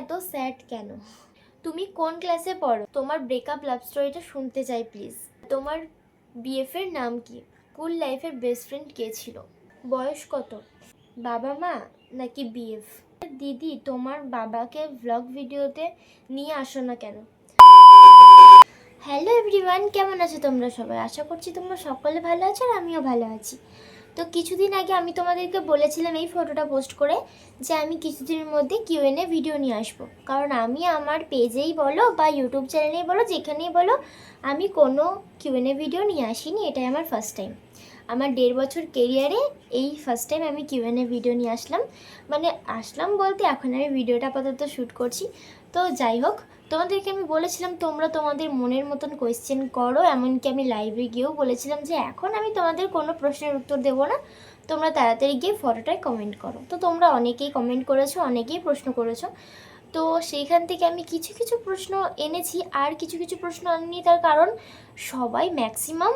এত স্যাড কেন? তুমি কোন ক্লাসে পড়ো? তোমার ব্রেকআপ লাভ স্টোরিটা শুনতে চাই প্লিজ তোমার বিএফের নাম কি? স্কুল লাইফের বেস্ট ফ্রেন্ড কে ছিল? বয়স কত? বাবা মা নাকি বিএফ দিদি, তোমার বাবাকে ব্লগ ভিডিওতে নিয়ে আসো না কেন? হ্যালো এভরিওয়ান কেমন আছো তোমরা সবাই? আশা করছি তোমরা সকলে ভালো আছো আর আমিও ভালো আছি। তো কিছুদিন আগে আমি তোমাদেরকে বলেছিলাম এই ফটোটা পোস্ট করে যে আমি কিছুদিনের মধ্যে কিউএনএ ভিডিও নিয়ে আসব। কারণ আমি আমার পেজেই বলো বা ইউটিউব চ্যানেলেই বলো, যেখানেই বলো, আমি কোনো কিউএনএ ভিডিও নিয়ে আসিনি। এটাই আমার ফার্স্ট টাইম আমার দেড় বছর কেরিয়ারে এই ফার্স্ট টাইম আমি কিউএনএ ভিডিও নিয়ে আসলাম। মানে আসলাম বলতে এখন আমি ভিডিওটা আপাতত শ্যুট করছি। তো যাই হোক তোমাদেরকে আমি বলেছিলাম, তোমরা তোমাদের মনের মতন কোয়েশ্চেন করো, এমনকি আমি লাইভে গিয়েও বলেছিলাম যে, এখন আমি তোমাদের কোনো প্রশ্নের উত্তর দেবো না। তোমরা তাড়াতাড়ি গিয়ে ফটোটায় কমেন্ট করো। তো তোমরা অনেকেই কমেন্ট করেছ, অনেকেই প্রশ্ন করেছ। তো সেইখান থেকে আমি কিছু কিছু প্রশ্ন এনেছি, আর কিছু কিছু প্রশ্ন আনিনি। তার কারণ, সবাই ম্যাক্সিমাম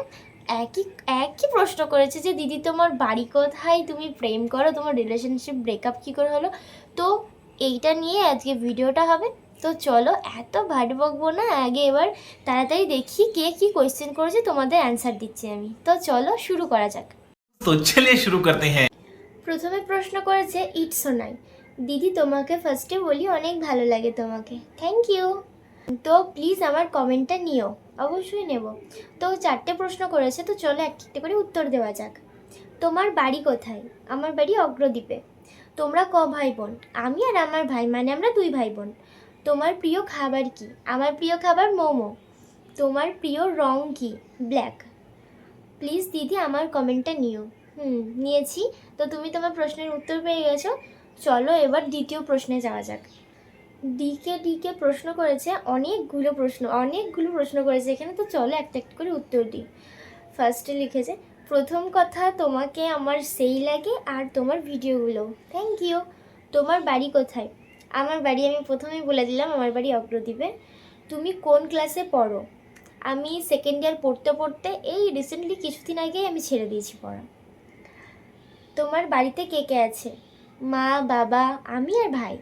একই একই প্রশ্ন করেছে যে, দিদি, তোমার বাড়ি কোথায়? তুমি প্রেম করো? তোমার রিলেশনশিপ ব্রেকআপ কী করে হলো? তো এইটা নিয়ে আজকে ভিডিওটা হবে। তো চলো এত ভাট বকবো না আগে এবার তাড়াতাড়ি দেখি কে কি কোয়েশ্চেন করেছে তোমাদের অ্যান্সার দিচ্ছি আমি। তো চলো শুরু করা যাক। তো চলে শুরু করতে হ্যাঁ। প্রথমে প্রশ্ন করেছে ইটসও নাই দিদি তোমাকে ফার্স্টে বলি অনেক ভালো লাগে তোমাকে। থ্যাংক ইউ তো প্লিজ আমার কমেন্টটা নিও অবশ্যই নেব। তো চারটে প্রশ্ন করেছে তো চলো এক একটা করে উত্তর দেওয়া যাক। তোমার বাড়ি কোথায়? আমার বাড়ি অগ্রদ্বীপে। তোমরা ক ভাই বোন? আমি আর আমার ভাই মানে আমরা দুই ভাই বোন। তোমার প্রিয় খাবার কি? আমার প্রিয় খাবার মোমো। তোমার প্রিয় রং কি? ব্ল্যাক। প্লিজ দিদি, আমার কমেন্টটা নিও। হুম, নিয়েছি। তো তুমি তোমার প্রশ্নের উত্তর পেয়ে গেছো। চলো এবার দ্বিতীয় প্রশ্নে যাওয়া যাক। ডিকে ডিকে প্রশ্ন করেছে অনেকগুলো প্রশ্ন অনেকগুলো প্রশ্ন করেছে এখানে। তো চলো একটা একটা করে উত্তর দিই। ফার্স্টে লিখেছে, প্রথম কথা, তোমাকে আমার সেই লাগে আর তোমার ভিডিওগুলো। Thank you. তোমার বাড়ি কোথায়? আমার বাড়ি আমি প্রথমেই বলে দিলাম, আমার বাড়ি অগ্রদ্বীপে। তুমি কোন ক্লাসে পড়ো? আমি সেকেন্ড ইয়ার পড়তে পড়তে এই রিসেন্টলি কিছুদিন আগেই আমি ছেড়ে দিয়েছি পড়া। তোমার বাড়িতে কে কে আছে? মা, বাবা, আমি আর ভাই।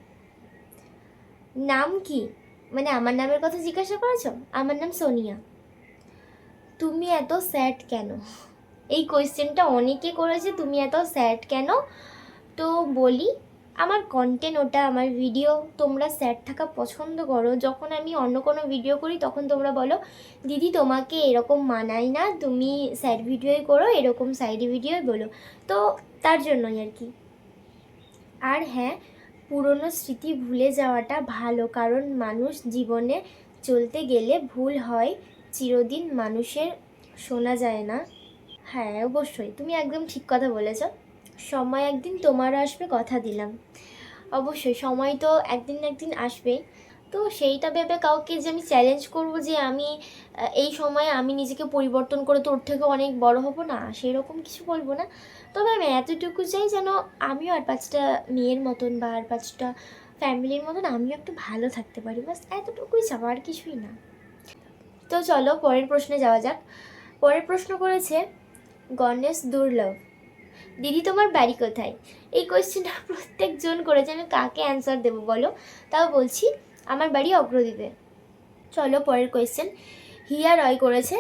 নাম কি? মানে আমার নামের কথা জিজ্ঞাসা করেছ? আমার নাম সোনিয়া। তুমি এত স্যাড কেন? এই কোয়েশ্চেনটা অনেকে করেছে, তুমি এত স্যাড কেন? তো বলি আমার কন্টেন্ট ওটা, আমার ভিডিও তোমরা স্যাড থাকা পছন্দ করো। যখন আমি অন্য কোনো ভিডিও করি, তখন তোমরা বলো, দিদি, তোমাকে এরকম মানায় না। তুমি স্যাড ভিডিওই করো, এরকম সাইডে ভিডিওই বলো। তো তার জন্যই আর কি। আর হ্যাঁ পুরনো স্মৃতি ভুলে যাওয়াটা ভালো, কারণ মানুষ জীবনে চলতে গেলে ভুল হয়, চিরদিন মানুষের শোনা যায় না। হ্যাঁ অবশ্যই। তুমি একদম ঠিক কথা বলেছ। সময় একদিন তোমার আসবে কথা দিলাম। অবশ্যই সময় তো একদিন একদিন আসবেই তো সেইটা ভেবে কাউকে যে আমি চ্যালেঞ্জ করব যে আমি এই সময়ে আমি নিজেকে পরিবর্তন করে তোর থেকে অনেক বড় হব না সেই রকম কিছু বলব না। তবে আমি এতটুকু চাই যেন আমিও আর পাঁচটা মেয়ের মতন বা আর পাঁচটা ফ্যামিলির মতন আমিও একটু ভালো থাকতে পারি, বাস এতটুকুই চাওয়া, আর কিছুই না। তো চলো পরের প্রশ্নে যাওয়া যাক। পরের প্রশ্ন করেছে, গণেশ দুর্লভ। দিদি তোমার বাড়ি কোথায়? এই কোয়েশ্চেনটা প্রত্যেকজন করেছে, আমি কাকে অ্যান্সার দেবো বলো? তাও বলছি, আমার বাড়ি অগ্রদ্বীপে চলো পরের কোয়েশ্চেন হিয়া রয় করেছে,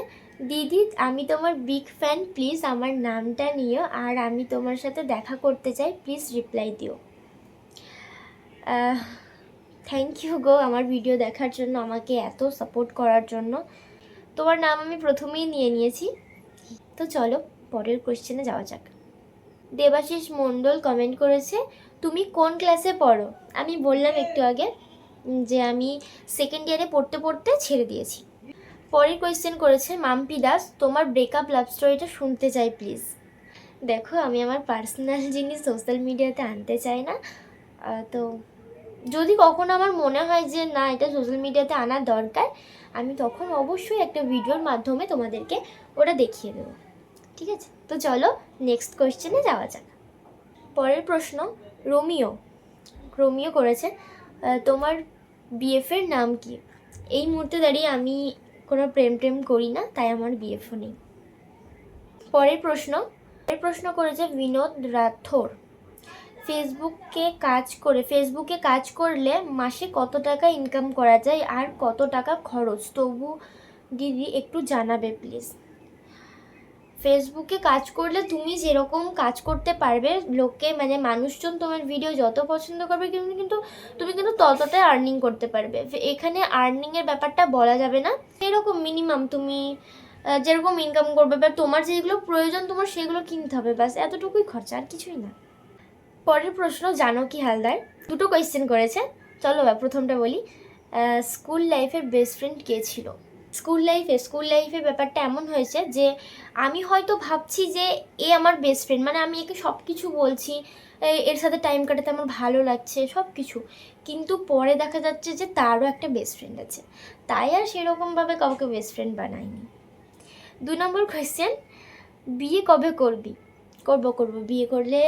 দিদি, আমি তোমার বিগ ফ্যান প্লিজ আমার নামটা নিও আর আমি তোমার সাথে দেখা করতে চাই প্লিজ রিপ্লাই দিও। থ্যাংক ইউ গো আমার ভিডিও দেখার জন্য, আমাকে এত সাপোর্ট করার জন্য। তোমার নাম আমি প্রথমেই নিয়ে নিয়েছি। তো চলো, পরের কোয়েশ্চেনে যাওয়া যাক। দেবাশিস মণ্ডল কমেন্ট করেছে, তুমি কোন ক্লাসে পড়ো? আমি বললাম একটু আগে যে আমি সেকেন্ড ইয়ারে পড়তে পড়তে ছেড়ে দিয়েছি। পরের কোয়েশ্চেন করেছে, মাম্পি দাস, তোমার ব্রেকআপ লাভ স্টোরিটা শুনতে চাই প্লিজ দেখো, আমি আমার পার্সোনাল জিনিস সোশ্যাল মিডিয়াতে আনতে চাই না। তো যদি কখনো আমার মনে হয় যে, না, এটা সোশ্যাল মিডিয়াতে আনার দরকার, আমি তখন অবশ্যই একটা ভিডিওর মাধ্যমে তোমাদেরকে ওটা দেখিয়ে দেবো। ঠিক আছে? তো চলো নেক্সট কোয়েশ্চেনে যাওয়া যাক। পরের প্রশ্ন, রোমিও। রোমিও করেছে তোমার বিএফের নাম কি? এই মুহূর্তে দাঁড়িয়ে আমি কোনো প্রেম প্রেম করি না, তাই আমার বিএফও নেই। পরের প্রশ্ন পরের প্রশ্ন করেছে বিনোদ রাথোর। ফেসবুকে কাজ করে ফেসবুকে কাজ করলে মাসে কত টাকা ইনকাম করা যায় আর কত টাকা খরচ? তবু দিদি একটু জানাবে প্লিজ ফেসবুকে কাজ করলে তুমি যেরকম কাজ করতে পারবে, লোকে মানে মানুষজন তোমার ভিডিও যত পছন্দ করবে কিন্তু কিন্তু তুমি কিন্তু ততটাই আর্নিং করতে পারবে। এখানে আর্নিংয়ের ব্যাপারটা বলা যাবে না। এরকম মিনিমাম তুমি যেরকম ইনকাম করবে বা তোমার যেগুলো প্রয়োজন তোমার সেগুলো কিনতে হবে, ব্যাস, এতটুকুই খরচা, আর কিছুই না। পরের প্রশ্ন, জানো কি হালদার? দুটো কোয়েশ্চেন করেছে। চলো প্রথমটা বলি। স্কুল লাইফের বেস্ট ফ্রেন্ড কে ছিল? স্কুল লাইফে, স্কুল লাইফের ব্যাপারটা এমন হয়েছে যে আমি হয়তো ভাবছি যে এ আমার বেস্ট ফ্রেন্ড মানে আমি একে সব কিছু বলছি এর সাথে টাইম কাটাতে আমার ভালো লাগছে সব কিছু কিন্তু পরে দেখা যাচ্ছে যে তারও একটা বেস্ট ফ্রেন্ড আছে। তাই আর সেরকমভাবে কাউকে বেস্ট ফ্রেন্ড বানাইনি। দু নম্বর কোয়েশ্চেন বিয়ে কবে করবি? করব করব। বিয়ে করলে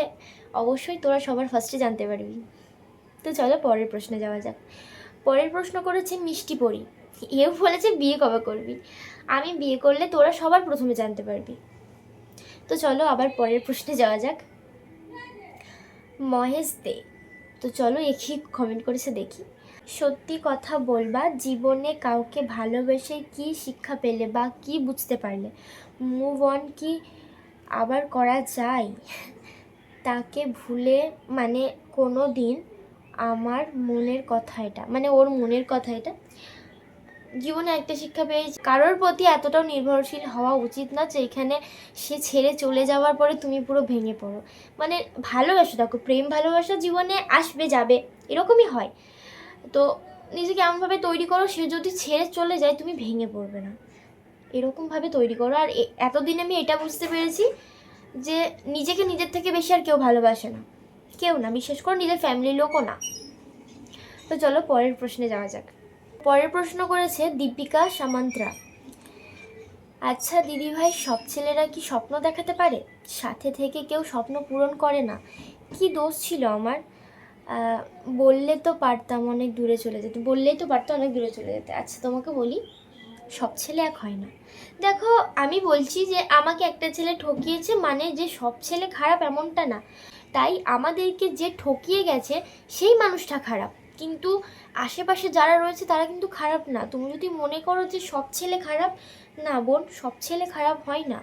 অবশ্যই তোরা সবার ফার্স্টে জানতে পারবি। তো চলো পরের প্রশ্নে যাওয়া যাক। পরের প্রশ্ন করেছে মিষ্টি পরি। এও বলেছে বিয়ে কবে করবি? আমি বিয়ে করলে তোরা সবার প্রথমে জানতে পারবি। তো চলো আবার পরের প্রশ্নে যাওয়া যাক। মহেশ দে, তো চলো একই কমেন্ট করেছে দেখি। সত্যি কথা বলবা, জীবনে কাউকে ভালোবেসে কি শিক্ষা পেলে বা কি বুঝতে পারলে? মুভ অন কি আবার করা যায়? তাকে ভুলে মানে কোনো দিন আমার মনের কথা এটা মানে ওর মনের কথা এটা। জীবনে একটা শিক্ষা পেয়েছি। কারোর প্রতি এতটাও নির্ভরশীল হওয়া উচিত না যে এখানে সে ছেড়ে চলে যাওয়ার পরে তুমি পুরো ভেঙে পড়ো। মানে ভালোবাসো, দেখো, প্রেম ভালোবাসা জীবনে আসবে, যাবে, এরকমই হয়। তো নিজেকে এমনভাবে তৈরি করো, সে যদি ছেড়ে চলে যায়, তুমি ভেঙে পড়বে না। এরকমভাবে তৈরি করো। আর এতদিন আমি এটা বুঝতে পেরেছি যে নিজেকে নিজের থেকে বেশি আর কেউ ভালোবাসে না। কেউ না, বিশেষ করে নিজের ফ্যামিলির লোকও না। তো চলো, পরের প্রশ্নে যাওয়া যাক। পরের প্রশ্ন করেছে দীপিকা সামন্তরা। আচ্ছা দিদিভাই, সব ছেলেরা কি স্বপ্ন দেখাতে পারে? সাথে থেকে কেউ স্বপ্ন পূরণ করে না। কি দোষ ছিল আমার? বললে তো পারতাম অনেক দূরে চলে যেতে। বললেই তো পারতাম অনেক দূরে চলে যেতে। আচ্ছা তোমাকে বলি, সব ছেলে এক হয় না। দেখো, আমি বলছি যে আমাকে একটা ছেলে ঠকিয়েছে মানে যে সব ছেলে খারাপ এমনটা না। তাই আমাদেরকে যে ঠকিয়ে গেছে, সেই মানুষটা খারাপ। কিন্তু আশেপাশে যারা রয়েছে তারা কিন্তু খারাপ না। তুমি যদি মনে করো যে সব ছেলে খারাপ, না বোন, সব ছেলে খারাপ হয় না।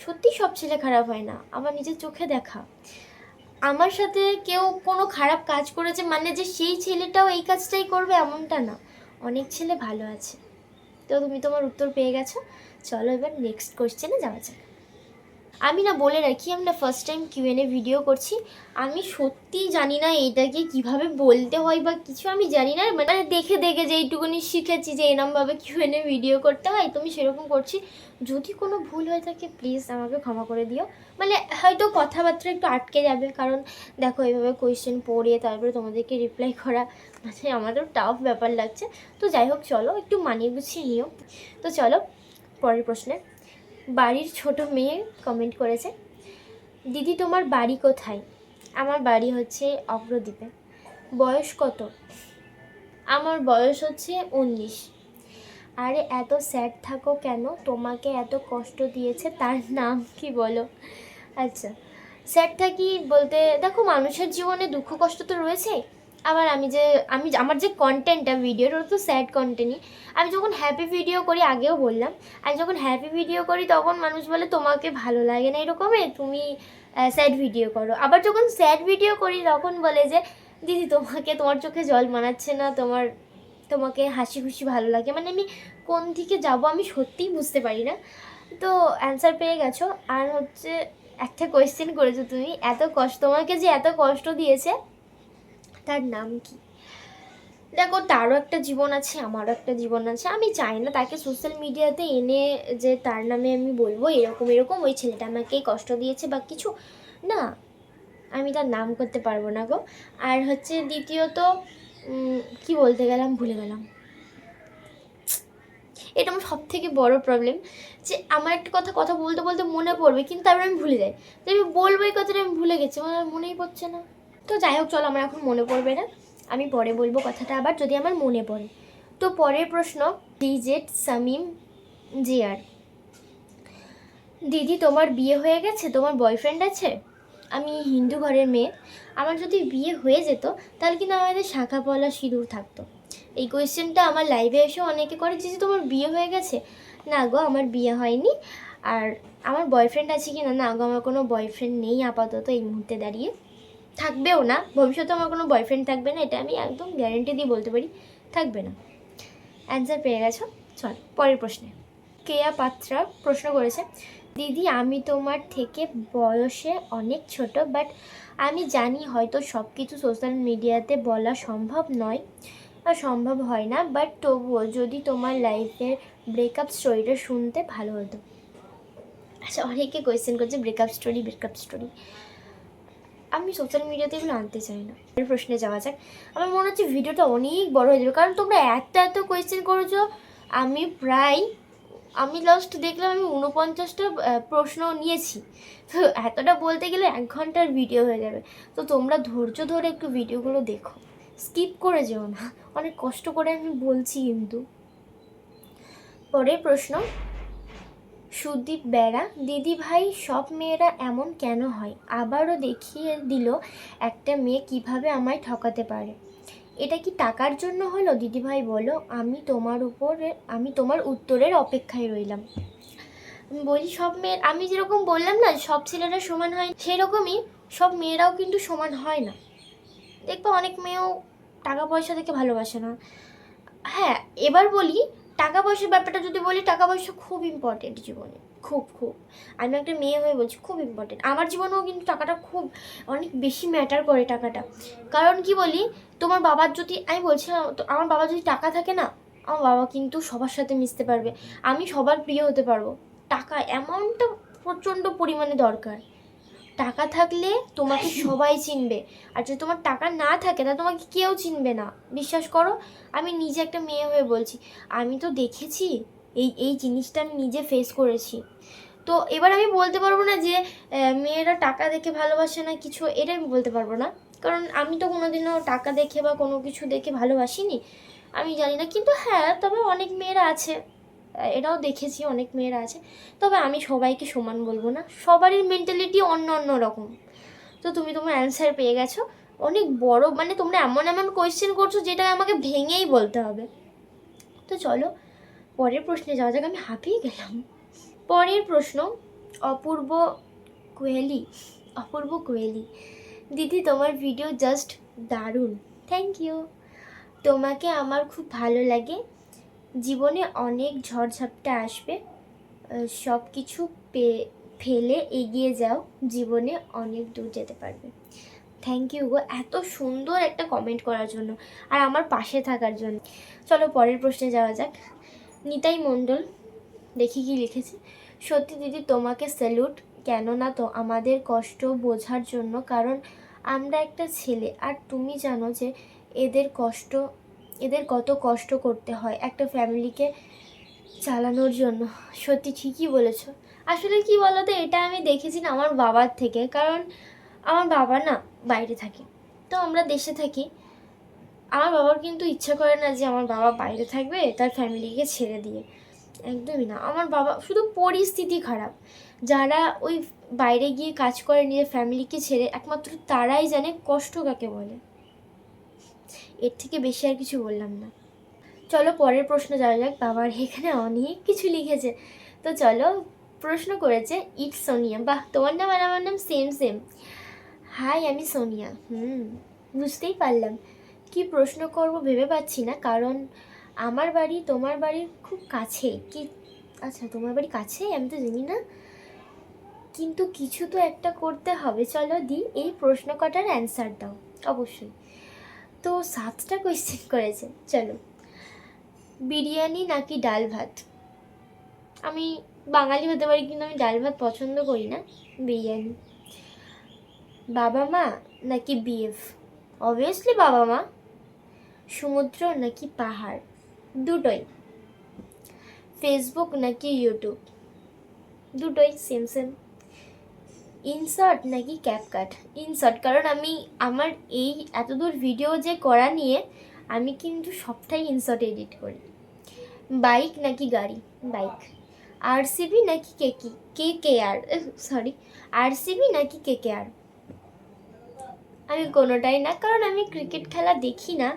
সত্যি সব ছেলে খারাপ হয় না। আমার নিজের চোখে দেখা। আমার সাথে কেউ কোনো খারাপ কাজ করেছে মানে যে সেই ছেলেটাও এই কাজটাই করবে এমনটা না। অনেক ছেলে ভালো আছে। তো তুমি তোমার উত্তর পেয়ে গেছো। চলো এবার নেক্সট কোয়েশ্চেনে যাওয়া যাক। আমি না বলে রাখি, আমি না ফার্স্ট টাইম কিউএনএ ভিডিও করছি। আমি সত্যিই জানি না এইটাকে কীভাবে বলতে হয় বা কিছু আমি জানি না। মানে দেখে দেখে যে এইটুকুনি শিখেছি যে এরমভাবে কিউএনএ ভিডিও করতে হয়, তুমি সেরকম করছি। যদি কোনো ভুল হয়ে থাকে প্লিজ আমাকে ক্ষমা করে দিও। মানে হয়তো কথাবার্তা একটু আটকে যাবে, কারণ দেখো এইভাবে কোয়েশ্চেন পড়িয়ে তারপরে তোমাদেরকে রিপ্লাই করা মানে আমাদেরও টাফ ব্যাপার লাগছে। তো যাই হোক, চলো একটু মানিয়ে গুছিয়ে নিও। তো চলো, পরের প্রশ্নে বাড়ির ছোট মেয়ে কমেন্ট করেছে, দিদি, তোমার বাড়ি কোথায়? আমার বাড়ি হচ্ছে অগ্রদ্বীপে। বয়স কত? আমার বয়স হচ্ছে উনিশ। আরে, এত স্যাড থাকো কেন? তোমাকে এত কষ্ট দিয়েছে, তার নাম কি বলো? আচ্ছা স্যাড থাকি বলতে, দেখো, মানুষের জীবনে দুঃখ কষ্ট তো রয়েছে আবার আমি যে, আমি আমার যে কন্টেন্টটা ভিডিওর ওটা তো স্যাড কন্টেন্টই আমি যখন হ্যাপি ভিডিও করি, আগেও বললাম, আমি যখন হ্যাপি ভিডিও করি, তখন মানুষ বলে, তোমাকে ভালো লাগে না এরকমই তুমি স্যাড ভিডিও করো। আবার যখন স্যাড ভিডিও করি, তখন বলে যে, দিদি, তোমাকে, তোমার চোখে জল মানাচ্ছে না, তোমার, তোমাকে হাসি খুশি ভালো লাগে। মানে আমি কোন দিকে যাব, আমি সত্যিই বুঝতে পারি না। তো অ্যান্সার পেয়ে গেছো। আর হচ্ছে, একটা কোয়েশ্চেন করেছ তুমি, এত কষ্ট, তোমাকে যে এত কষ্ট দিয়েছে তার নাম কি? দেখো, তারও একটা জীবন আছে, আমারও একটা জীবন আছে। আমি চাই না তাকে সোশ্যাল মিডিয়াতে এনে যে তার নামে আমি বলব, এরকম এরকম ওই ছেলেটা আমাকে কষ্ট দিয়েছে বা কিছু। না, আমি তার নাম করতে পারব না গো। আর হচ্ছে দ্বিতীয়ত কি বলতে গেলাম? ভুলে গেলাম। এটা আমার সব থেকে বড় প্রবলেম যে আমার একটা কথা কথা বলতে বলতে মনে পড়বে, কিন্তু তারপরে আমি ভুলে যাই। আমি বলব এই কথাটা, আমি ভুলে গেছি, আমার মনেই পড়ছে না। তো যাই হোক, চলো, আমার এখন মনে পড়বে না। আমি পরে বলব কথাটা আবার, যদি আমার মনে পড়ে। তো পরের প্রশ্ন ডিজেট সামিম জিয়ার দিদি, তোমার বিয়ে হয়ে গেছে? তোমার বয়ফ্রেন্ড আছে? আমি হিন্দু ঘরের মেয়ে। আমার যদি বিয়ে হয়ে যেত, তাহলে কিন্তু আমাদের শাখা পলা সিঁদুর থাকতো। এই কোয়েশ্চেনটা আমার লাইভে এসে অনেকে করে যে তোমার বিয়ে হয়ে গেছে? না গো, আমার বিয়ে হয়নি। আর, আমার বয়ফ্রেন্ড আছে কি না না গো, আমার কোনো বয়ফ্রেন্ড নেই আপাতত এই মুহূর্তে দাঁড়িয়ে। থাকবেও না, ভবিষ্যতে আমার কোনো বয়ফ্রেন্ড থাকবে না, এটা আমি একদম গ্যারেন্টি দিয়ে বলতে পারি, থাকবে না। অ্যান্সার পেয়ে গেছো? চল, পরের প্রশ্নে। কেয়া পাত্রা প্রশ্ন করেছে, দিদি, আমি তোমার থেকে বয়সে অনেক ছোট বাট আমি জানি হয়তো সব কিছু সোশ্যাল মিডিয়াতে বলা সম্ভব নয় বা সম্ভব হয় না বাট তবুও যদি তোমার লাইফের ব্রেকআপ স্টোরিটা শুনতে ভালো হতো। আচ্ছা অনেকে কোয়েশ্চেন করছে ব্রেকআপ স্টোরি ব্রেকআপ স্টোরি আমি সোশ্যাল মিডিয়াতে এগুলো আনতে চাই না। প্রশ্নে যাওয়া যাক। আমার মনে হচ্ছে ভিডিওটা অনেক বড় হয়ে যাবে। কারণ তোমরা এত এত কোয়েশ্চেন করেছ, আমি প্রায়, আমি লাস্ট দেখলাম আমি উনপঞ্চাশটা প্রশ্ন নিয়েছি। তো এতটা বলতে গেলে এক ঘণ্টার ভিডিও হয়ে যাবে। তো তোমরা ধৈর্য ধরে একটু ভিডিওগুলো দেখো। স্কিপ করে যেও না। অনেক কষ্ট করে আমি বলছি কিন্তু। পরের প্রশ্ন। সুদীপ বেড়া, দিদি ভাই, সব মেয়েরা এমন কেন হয়? আবারও দেখিয়ে দিল একটা মেয়ে কীভাবে আমায় ঠকাতে পারে। এটা কি টাকার জন্য হলো? দিদিভাই বলো আমি তোমার উপরে, আমি তোমার উত্তরের অপেক্ষায় রইলাম। বলি, সব মেয়ের আমি যেরকম বললাম না, সব ছেলেরা সমান হয়, সেরকমই সব মেয়েরাও কিন্তু সমান হয় না। দেখব অনেক মেয়েও টাকা পয়সা থেকে ভালোবাসে না। হ্যাঁ এবার বলি টাকা পয়সার ব্যাপারটা যদি বলি, টাকা পয়সা খুব ইম্পর্টেন্ট জীবনে। খুব খুব। আমি একটা মেয়ে হয়ে বলছি, খুব ইম্পর্টেন্ট আমার জীবনেও কিন্তু টাকাটা খুব অনেক বেশি ম্যাটার করে টাকাটা। কারণ কি বলি, তোমার বাবার যদি, আমি বলছিলাম আমার বাবার যদি টাকা থাকে না, আমার বাবা কিন্তু সবার সাথে মিশতে পারবে। আমি সবার প্রিয় হতে পারব। টাকা অ্যামাউন্টটা প্রচণ্ড পরিমাণে দরকার। টাকা থাকলে তোমাকে সবাই চিনবে। আর যদি তোমার টাকা না থাকে তা তোমাকে কেউ চিনবে না। বিশ্বাস করো? আমি নিজে একটা মেয়ে হয়ে বলছি। আমি তো দেখেছি এই এই জিনিসটা আমি নিজে ফেস করেছি। তো এবার আমি বলতে পারব না যে মেয়েরা টাকা দেখে ভালোবাসে না কিছু এটা আমি বলতে পারব না। কারণ আমি তো কোনোদিনও টাকা দেখে বা কোনো কিছু দেখে ভালোবাসিনি। আমি জানি না। কিন্তু হ্যাঁ তবে অনেক মেয়েরা আছে। এটাও দেখেছি, অনেক মেয়েরা আছে। তবে আমি সবাইকে সমান বলব না, সবারই মেন্টালিটি অন্য অন্য রকম। তো তুমি তোমার অ্যান্সার পেয়ে গেছো। অনেক বড় মানে তোমরা এমন এমন কোয়েশ্চেন করছ যেটা আমাকে ভেঙেই বলতে হবে। তো চলো, পরের প্রশ্নে যাওয়া যাক, আমি হাঁপিয়ে গেলাম। পরের প্রশ্ন, অপূর্ব কোয়েলি অপূর্ব কোয়েলি, দিদি তোমার ভিডিও জাস্ট দারুণ। থ্যাংক ইউ তোমাকে আমার খুব ভালো লাগে। জীবনে অনেক ঝড়ঝাপটা আসবে সব কিছু পে, ফেলে এগিয়ে যাও, জীবনে অনেক দূর যেতে পারবে। থ্যাংক ইউ গো, এত সুন্দর একটা কমেন্ট করার জন্য আর আমার পাশে থাকার জন্য। চলো পরের প্রশ্নে যাওয়া যাক। নিতাই মণ্ডল, দেখি কি লিখেছে। সত্যি দিদি, তোমাকে স্যালুট কেননা তো আমাদের কষ্ট বোঝার জন্য, কারণ আমরা একটা ছেলে। আর তুমি জানো যে এদের কষ্ট এদের কত কষ্ট করতে হয় একটা ফ্যামিলিকে চালানোর জন্য। সত্যি ঠিকই বলেছ। আসলে কি বলো তো এটা আমি দেখেছি না আমার বাবার থেকে, কারণ আমার বাবা না বাইরে থাকে। তো আমরা দেশে থাকি। আমার বাবার কিন্তু ইচ্ছা করে না যে আমার বাবা বাইরে থাকবে তার ফ্যামিলিকে ছেড়ে দিয়ে। একদমই না। আমার বাবা শুধু পরিস্থিতি খারাপ। যারা ওই বাইরে গিয়ে কাজ করে, নিজের ফ্যামিলিকে ছেড়ে, একমাত্র তারাই জানে কষ্ট কাকে বলে। এর থেকে বেশি আর কিছু বললাম না। চলো পরের প্রশ্ন যাওয়া যাক। বাবার এখানে অনেক কিছু লিখেছে। তো চলো প্রশ্ন করেছে, ইট সোনিয়া। বাহ, তোমার নাম আর আমার নাম সেম সেম হাই আমি সোনিয়া। হুম, বুঝতেই পারলাম। কি প্রশ্ন করব ভেবে পাচ্ছি না, কারণ আমার বাড়ি, তোমার বাড়ির খুব কাছে। কি আচ্ছা তোমার বাড়ি কাছে? আমি তো জানি না। কিন্তু কিছু তো একটা করতে হবে। চলো দি, এই প্রশ্ন কটার অ্যান্সার দাও। অবশ্যই। তো সাতটা কোয়েশ্চেন করেছে, চলো। বিরিয়ানি নাকি ডাল ভাত? আমি বাঙালি হতে পারি কিন্তু আমি ডাল ভাত পছন্দ করি না, বিরিয়ানি। বাবা মা নাকি বিএফ অবভিয়াসলি বাবা মা। সমুদ্র নাকি পাহাড়? দুটোই। ফেসবুক নাকি ইউটিউব দুটোই সেম সেম ইনসার্ট নাকি ক্যাপকাট ইনসার্ট কারণ আমি আমার এই এতদূর ভিডিও যে করা নিয়ে আমি কিন্তু সবটাই ইনসার্ট এডিট করি। বাইক নাকি গাড়ি? বাইক আরসিবি নাকি কে কি কে কে আর সরি আরসিবি নাকি কে কে আর আমি কোনোটাই না, কারণ আমি ক্রিকেট খেলা দেখি না।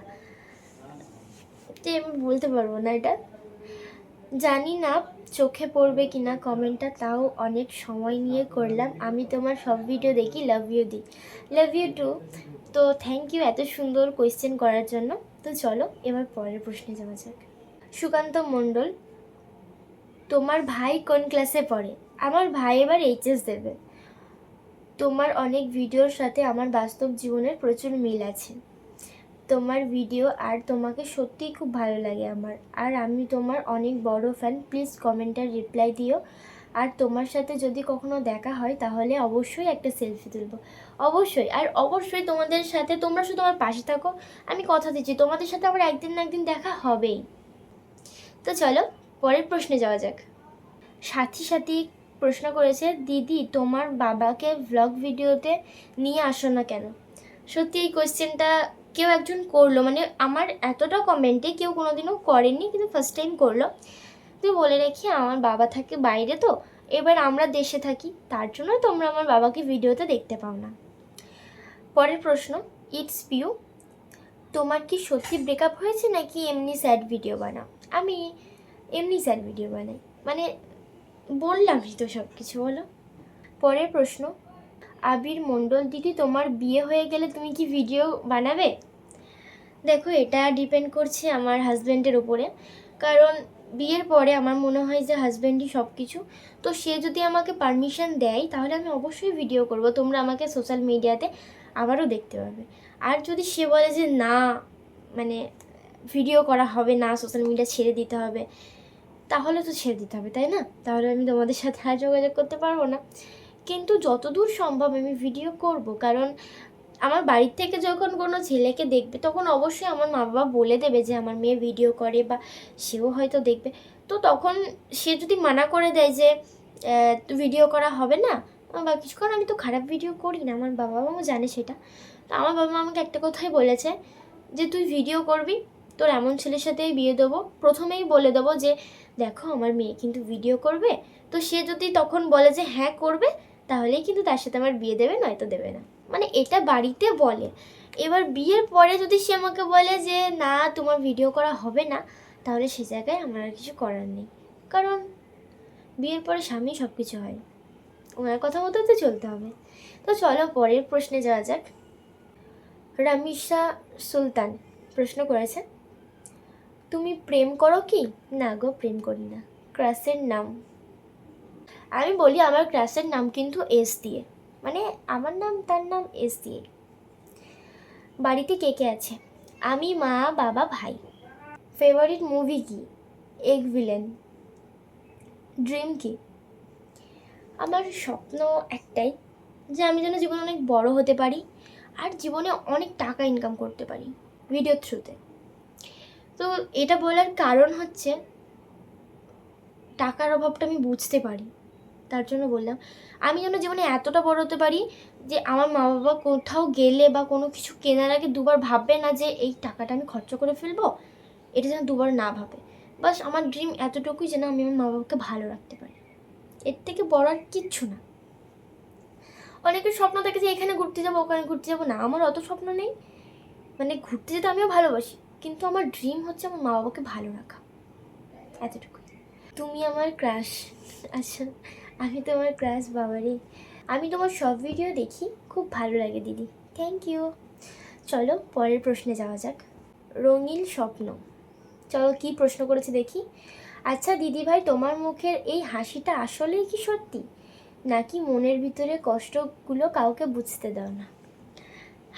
যে আমি বলতে পারব না এটা। জানি না চোখে পড়বে কিনা কমেন্টটা, তাও অনেক সময় নিয়ে করলাম। আমি তোমার সব ভিডিও দেখি লাভ ইউ দি। লাভ ইউ টু তো থ্যাংক ইউ এত সুন্দর কোয়েশ্চেন করার জন্য। তো চলো, এবার পরের প্রশ্নে যাওয়া যাক। সুকান্ত মণ্ডল, তোমার ভাই কোন ক্লাসে পড়ে? আমার ভাই এবার এইচএস দেবে। তোমার অনেক ভিডিওর সাথে আমার বাস্তব জীবনের প্রচুর মিল আছে। তোমার ভিডিও আর তোমাকে সত্যিই খুব ভালো লাগে আমার। আর আমি তোমার অনেক বড় ফ্যান প্লিজ কমেন্টার রিপ্লাই দিও। আর তোমার সাথে যদি কখনো দেখা হয়, তাহলে অবশ্যই একটা সেলফি তুলবো। অবশ্যই, আর অবশ্যই তোমাদের সাথে, তোমরা শুধু আমার পাশে থাকো, আমি কথা দিচ্ছি। তোমাদের সাথে আমার একদিন না একদিন দেখা হবেই। তো চলো, পরের প্রশ্নে যাওয়া যাক। সাথী সাথী প্রশ্ন করেছে, দিদি, তোমার বাবাকে ভ্লগ ভিডিওতে নিয়ে আসো না কেন? সত্যি এই কোয়েশ্চেনটা কেউ একজন করল মানে আমার এতটা কমেন্টে কেউ কোনোদিনও করেনি, কিন্তু ফার্স্ট টাইম করল। তুই বলে রাখি, আমার বাবা থাকে বাইরে তো, এবার আমরা দেশে থাকি, তার জন্য তোমরা আমার বাবাকে ভিডিওতে দেখতে পাও না। পরের প্রশ্ন ইটস পিউ তোমার কি সত্যি ব্রেকআপ হয়েছে নাকি এমনি স্যাড ভিডিও বানাও? আমি এমনি স্যাড ভিডিও বানাই মানে বললামই তো সব কিছু বলো। পরের প্রশ্ন, আবির মণ্ডল দিদি, তোমার বিয়ে হয়ে গেলে তুমি কি ভিডিও বানাবে? দেখো, এটা ডিপেন্ড করছে আমার হাজব্যান্ডের উপরে। কারণ বিয়ের পরে আমার মনে হয় যে হাজব্যান্ডই সব কিছু তো সে যদি আমাকে পারমিশন দেয়, তাহলে আমি অবশ্যই ভিডিও করব। তোমরা আমাকে সোশ্যাল মিডিয়াতে আবারও দেখতে পাবে আর যদি সে বলে যে না মানে ভিডিও করা হবে না সোশ্যাল মিডিয়া ছেড়ে দিতে হবে, তাহলে তো ছেড়ে দিতে হবে, তাই না? তাহলে আমি তোমাদের সাথে আর যোগাযোগ করতে পারব না। কিন্তু যতদূর সম্ভব আমি ভিডিও করব। কারণ আমার বাড়ির থেকে যখন কোনো ছেলেকে দেখবে, তখন অবশ্যই আমার মা বাবা বলে দেবে যে আমার মেয়ে ভিডিও করে বা সেও হয়তো দেখবে। তো তখন সে যদি মানা করে দেয় যে ভিডিও করা হবে না, বা কিছু কারণ আমি তো খারাপ ভিডিও করি না। আমার বাবা মাও জানে সেটা। তো আমার বাবা মা আমাকে একটা কথাই বলেছে যে, তুই ভিডিও করবি, তোর এমন ছেলের সাথেই বিয়ে দেবো। প্রথমেই বলে দেবো যে, দেখো, আমার মেয়ে কিন্তু ভিডিও করবে। তো সে যদি তখন বলে যে হ্যাঁ করবে, তাহলেই কিন্তু তার সাথে আমার বিয়ে দেবে, নয়তো দেবে না। মানে এটা বাড়িতে বলে। এবার বিয়ের পরে যদি সে আমাকে বলে যে, না, তোমার ভিডিও করা হবে না, তাহলে সে জায়গায় আমার আর কিছু করার নেই। কারণ বিয়ের পরে স্বামী সব কিছু হয়। ওনার কথা মতো তো চলতে হবে। তো চলো পরের প্রশ্নে যাওয়া যাক। রামিশা সুলতান প্রশ্ন করেছে, তুমি প্রেম করো কি? না গো, প্রেম করি না। ক্রাসের নাম? আমি বলি আমার ক্রাসের নাম কিন্তু এস দিয়ে। মানে আমার নাম, তার নাম এস দিয়ে বাড়িতে কে কে আছে? আমি, মা, বাবা, ভাই। ফেভারিট মুভি কি? এগ ভিলেন ড্রিম কি? আমার স্বপ্ন একটাই, যে আমি যেন জীবনে অনেক বড় হতে পারি আর জীবনে অনেক টাকা ইনকাম করতে পারি ভিডিও থ্রুতে তো এটা বলার কারণ হচ্ছে, টাকার অভাবটা আমি বুঝতে পারি। তার জন্য বললাম, আমি যেন জীবনে এতটা বড় হতে পারি যে আমার মা বাবা কোথাও গেলে বা কোনো কিছু কেনার আগে দুবার ভাববে না যে এই টাকাটা আমি খরচ করে ফেলব। এটা যেন দুবার না ভাবে। বাস আমার ড্রিম এতটুকুই যেন আমি আমার মা বাবাকে ভালো রাখতে পারি। এর থেকে বড় আর কিচ্ছু না। অনেকের স্বপ্ন থাকে যে এখানে ঘুরতে যাব, ওখানে ঘুরতে যাব। না, আমার অত স্বপ্ন নেই। মানে ঘুরতে যেতে আমিও ভালোবাসি, কিন্তু আমার ড্রিম হচ্ছে আমার মা বাবাকে ভালো রাখা। এতটুকু তুমি আমার ক্রাশ আচ্ছা। আমি তোমার ক্রাশ বাবারে। আমি তোমার সব ভিডিও দেখি, খুব ভালো লাগে দিদি। থ্যাংক ইউ চলো, পরের প্রশ্নে যাওয়া যাক। রঙিন স্বপ্ন। চলো, কি প্রশ্ন করেছে দেখি। আচ্ছা দিদি ভাই, তোমার মুখের এই হাসিটা আসলেই কি সত্যি? নাকি মনের ভিতরে কষ্টগুলো কাউকে বুঝতে দাও না?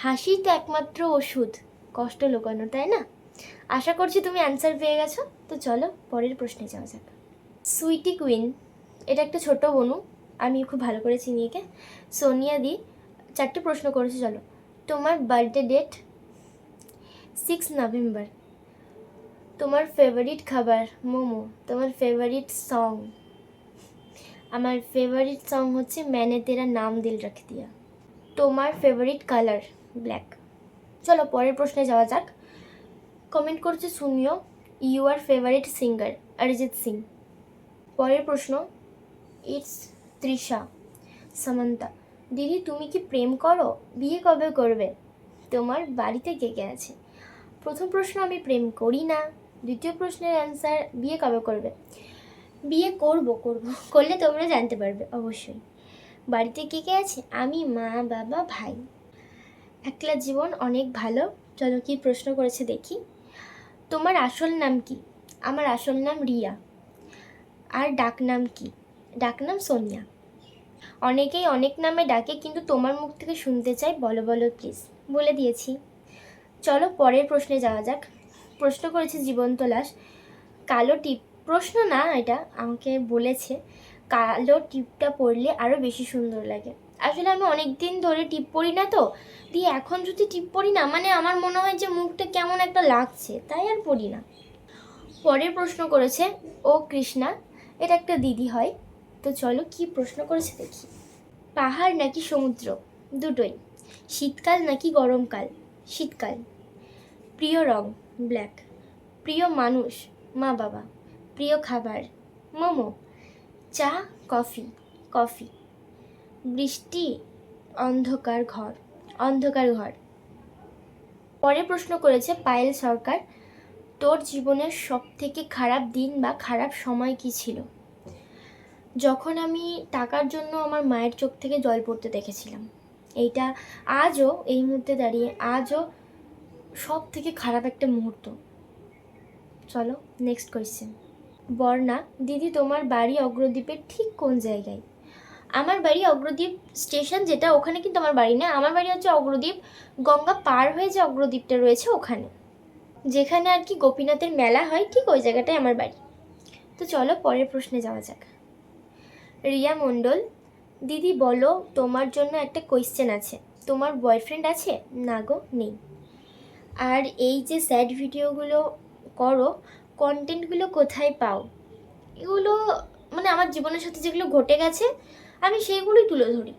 হাসি তো একমাত্র ওষুধ, কষ্ট লুকানো, তাই না? আশা করছি তুমি অ্যান্সার পেয়ে গেছো। তো চলো, পরের প্রশ্নে যাওয়া যাক। সুইটি কুইন এটা একটা ছোট বনু, আমি খুব ভালো করে চিনি একে। সোনিয়া দি, চারটে প্রশ্ন করেছে, চলো। তোমার বার্থডে ডেট সিক্স নভেম্বর তোমার ফেভারিট খাবার, মোমো। তোমার ফেভারিট সং আমার ফেভারিট সং হচ্ছে ম্যানে তেরা নাম দিল রাখ দিয়া। তোমার ফেভারিট কালার ব্ল্যাক চলো, পরের প্রশ্নে যাওয়া যাক। কমেন্ট করছে শুনিও ইউ আর ফেভারিট সিঙ্গার অরিজিৎ সিং। পরের প্রশ্ন ইটস তৃষা সামান্তা, দিদি, তুমি কি প্রেম করো? বিয়ে কবে করবে? তোমার বাড়িতে কে কে আছে? প্রথম প্রশ্ন, আমি প্রেম করি না। দ্বিতীয় প্রশ্নের অ্যান্সার বিয়ে কবে করবে? বিয়ে করব করব। করলে তোমরা জানতে পারবে, অবশ্যই। বাড়িতে কে কে আছে? আমি, মা, বাবা, ভাই। একলা জীবন অনেক ভালো। চলো কি প্রশ্ন করেছে দেখি। তোমার আসল নাম কি? আমার আসল নাম রিয়া। আর ডাক নাম কি? ডাক নাম সোনিয়া। অনেকেই অনেক নামে ডাকে, কিন্তু তোমার মুখ থেকে শুনতে চাই, বলো বলো প্লিজ বলে দিয়েছি। চলো, পরের প্রশ্নে যাওয়া যাক। প্রশ্ন করেছে জীবন্ত লাশ। কালো টিপ, প্রশ্ন না এটা, আমাকে বলেছে। কালো টিপটা পরলে আরও বেশি সুন্দর লাগে। আসলে আমি অনেক দিন ধরে টিপ পরি না তো, দিয়ে এখন যদি টিপ পরি না মানে আমার মনে হয় যে মুখটা কেমন একটা লাগছে, তাই আর পরি না। পরের প্রশ্ন করেছে, ও কৃষ্ণা, এটা একটা দিদি হয়। তো চলো কি প্রশ্ন করেছে দেখি। পাহাড় নাকি সমুদ্র? দুটোই। শীতকাল নাকি গরমকাল? শীতকাল। প্রিয় রং ব্ল্যাক প্রিয় মানুষ, মা বাবা। প্রিয় খাবার, মোমো। চা, কফি কফি। বৃষ্টি, অন্ধকার ঘর অন্ধকার ঘর। পরে প্রশ্ন করেছে, পায়েল সরকার, তোর জীবনের সব থেকে খারাপ দিন বা খারাপ সময় কি ছিল? যখন আমি টাকার জন্য আমার মায়ের চোখ থেকে জল পড়তে দেখেছিলাম, এইটা আজও এই মুহূর্তে দাঁড়িয়ে আজও সব থেকে খারাপ একটা মুহূর্ত। চলো নেক্সট কোয়েশ্চেন বর্ণা, দিদি, তোমার বাড়ি অগ্রদ্বীপের ঠিক কোন জায়গায়? আমার বাড়ি অগ্রদ্বীপ স্টেশন যেটা, ওখানে কিন্তু আমার বাড়ি না, আমার বাড়ি হচ্ছে অগ্রদ্বীপ গঙ্গা পার হয়ে যে অগ্রদ্বীপটা রয়েছে ওখানে। যেখানে আর কি গোপীনাথের মেলা হয়, ঠিক ওই জায়গাটায় আমার বাড়ি। তো চলো, পরের প্রশ্নে যাওয়া যাক। রিয়া মণ্ডল, দিদি বলো তোমার জন্য একটা কোয়েশ্চেন আছে। তোমার বয়ফ্রেন্ড আছে? না গো, নেই। আর এই যে স্যাড ভিডিওগুলো করো কন্টেন্টগুলো কোথায় পাও? এগুলো মানে আমার জীবনের সাথে যেগুলো ঘটে গেছে, আমি সেইগুলোই তুলে ধরি।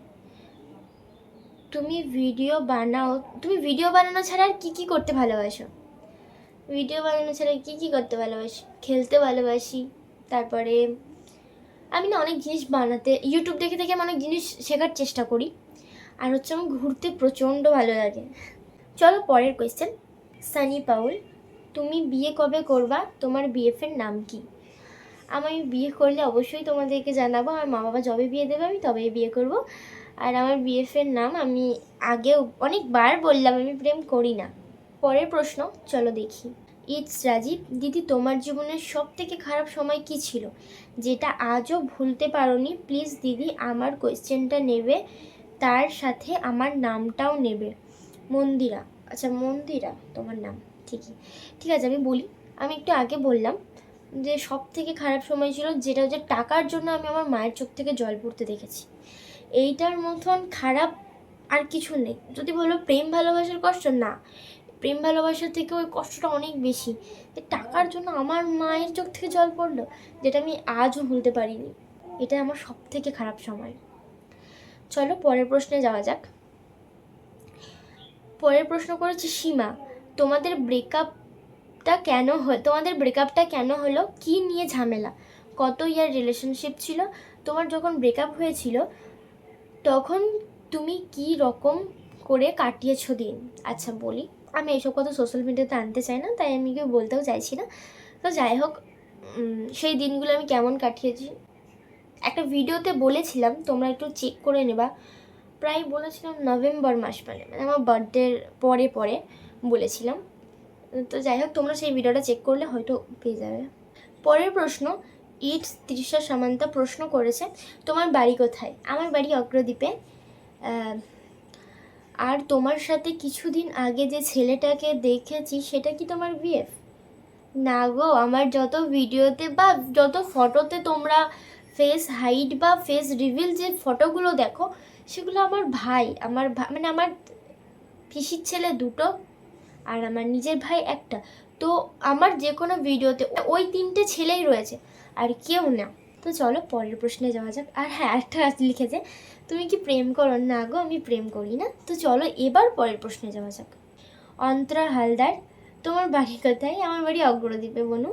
তুমি ভিডিও বানাও, তুমি ভিডিও বানানো ছাড়া আর কী কী করতে ভালোবাসো? ভিডিও বানানো ছাড়া কী কী করতে ভালোবাসি? খেলতে ভালোবাসি, তারপরে আমি না অনেক জিনিস বানাতে ইউটিউব দেখে দেখে আমি অনেক জিনিস শেখার চেষ্টা করি। আর হচ্ছে আমার ঘুরতে প্রচণ্ড ভালো লাগে। চলো পরের কোয়েশ্চেন সানি পাউল, তুমি বিয়ে কবে করবা? তোমার বিএফের নাম কি? আমি বিয়ে করলে অবশ্যই তোমাদেরকে জানাব। আমার মা বাবা যবে বিয়ে দেবে, আমি তবেই বিয়ে করব। আর আমার বিএফের নাম আমি আগেও অনেকবার বললাম, আমি প্রেম করি না। পরের প্রশ্ন, চলো দেখি। ইটস রাজীব, দিদি তোমার জীবনের সব থেকে খারাপ সময় কি ছিল? যেটা আজও ভুলতে পারোনি প্লিজ দিদি আমার কোয়েশ্চেনটা নেবে, তার সাথে আমার নামটাও নেবে। মন্দিরা আচ্ছা মন্দিরা, তোমার নাম, ঠিকই। ঠিক আছে, আমি বলি, আমি একটু আগে বললাম যে সব থেকে খারাপ সময় ছিল যেটা হচ্ছে টাকার জন্য আমি আমার মায়ের চোখ থেকে জল পড়তে দেখেছি। এইটার মতন খারাপ আর কিছু নেই। যদি বলো প্রেম ভালোবাসার কষ্ট না। প্রেম ভালোবাসার থেকে ওই কষ্টটা অনেক বেশি। টাকার জন্য আমার মায়ের চোখ থেকে জল পড়ল, যেটা আমি আজও ভুলতে পারিনি। এটা আমার সব থেকে খারাপ সময়। চলো পরের প্রশ্নে যাওয়া যাক। পরের প্রশ্ন করেছে, সীমা, তোমাদের ব্রেকআপটা কেন তোমাদের ব্রেকআপটা কেন হলো? কি নিয়ে ঝামেলা? কত ইয়ার রিলেশনশিপ ছিল? তোমার যখন ব্রেকআপ হয়েছিল, তখন তুমি কি রকম করে কাটিয়েছো দিন? আচ্ছা বলি। আমি এইসব কথা সোশ্যাল মিডিয়াতে আনতে চাই না, তাই আমি কেউ বলতেও চাইছি না। তো যাই হোক সেই দিনগুলো আমি কেমন কাটিয়েছি। একটা ভিডিওতে বলেছিলাম, তোমরা একটু চেক করে নেবা। প্রায় বলেছিলাম নভেম্বর মাস মানে মানে আমার বার্থডের পরে পরে বলেছিলাম। তো যাই হোক, তোমরা সেই ভিডিওটা চেক করলে হয়তো পেয়ে যাবে। পরের প্রশ্ন ইট তৃষা সামান্তা প্রশ্ন করেছে, তোমার বাড়ি কোথায়? আমার বাড়ি অগ্রদ্বীপে। আর তোমার সাথে কিছুদিন আগে যে ছেলেটাকে দেখেছি, সেটা কি তোমার বিএফ না গো, আমার যত ভিডিওতে বা যত ফটোতে তোমরা ফেস হাইট বা ফেস রিভিল যে ফটোগুলো দেখো, সেগুলো আমার ভাই, আমার মানে আমার পিসির ছেলে দুটো আর আমার নিজের ভাই একটা। তো আমার যে কোনো ভিডিওতে ওই তিনটে ছেলেই রয়েছে, আর কেউ না। তো চলো পরের প্রশ্নে যাওয়া যাক। আর হ্যাঁ একটা লিখেছে। তুমি কি প্রেম করো? না গো, আমি প্রেম করি না। তো চলো এবার পরের প্রশ্নে যাওয়া যাক। অন্তরা হালদার, তোমার বাড়ি কোথায়? আমার বাড়ি অগ্রদ্বীপে, বনু।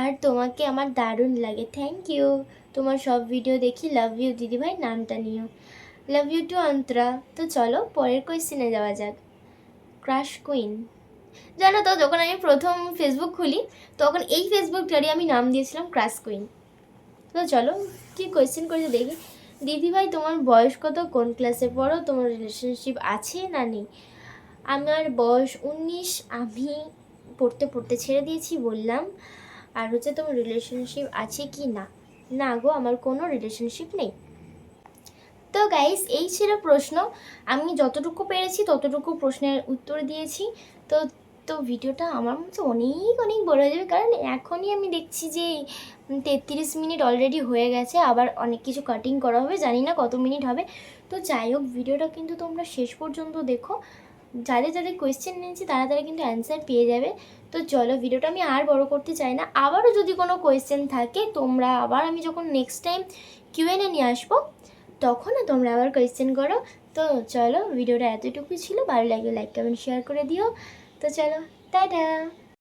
আর তোমাকে আমার দারুণ লাগে। থ্যাংক ইউ তোমার সব ভিডিও দেখি। লাভ ইউ দিদিভাই, নামটা নিও। Love you too Antara. তো চলো পরের কোয়েশ্চেনে যাওয়া যাক। ক্রাশ কুইন জানো তো, যখন আমি প্রথম ফেসবুক খুলি, তখন এই ফেসবুকটারই আমি নাম দিয়েছিলাম ক্রাশ কুইন তো চলো, কি কোয়েশ্চেন করেছে দেখি। দিদিভাই তোমার বয়স কত? কোন ক্লাসে পড়ো? তোমার রিলেশনশিপ আছে না নেই? আমার বয়স উনিশ, আমি পড়তে পড়তে ছেড়ে দিয়েছি বললাম। আর হচ্ছে তোমার রিলেশনশিপ আছে কি না? না গো, আমার কোনো রিলেশনশিপ নেই। তো গাইস এই ছিল প্রশ্ন। আমি যতটুকু পেরেছি, ততটুকু প্রশ্নের উত্তর দিয়েছি। তো তো ভিডিওটা আমার মধ্যে অনেক অনেক বড় হয়ে যাবে। কারণ এখনই আমি দেখছি যে তেত্রিশ মিনিট অলরেডি হয়ে গেছে। আবার অনেক কিছু কাটিং করা হবে। জানি না কত মিনিট হবে। তো যাই হোক, ভিডিওটা কিন্তু তোমরা শেষ পর্যন্ত দেখো। যাদের যাদের কোয়েশ্চেন নিয়েছি তারা তারা কিন্তু অ্যান্সার পেয়ে যাবে। তো চলো, ভিডিওটা আমি আর বড় করতে চাই না। আবারও যদি কোনো কোয়েশ্চেন থাকে, তোমরা আবার আমি যখন নেক্সট টাইম কিউএনএ নিয়ে আসব, তখন তোমরা আবার কোয়েশ্চেন করো। তো চলো, ভিডিওটা এতটুকুই ছিল। ভালো লাগলে লাইক কমেন্ট শেয়ার করে দিও। তো চলো টাটা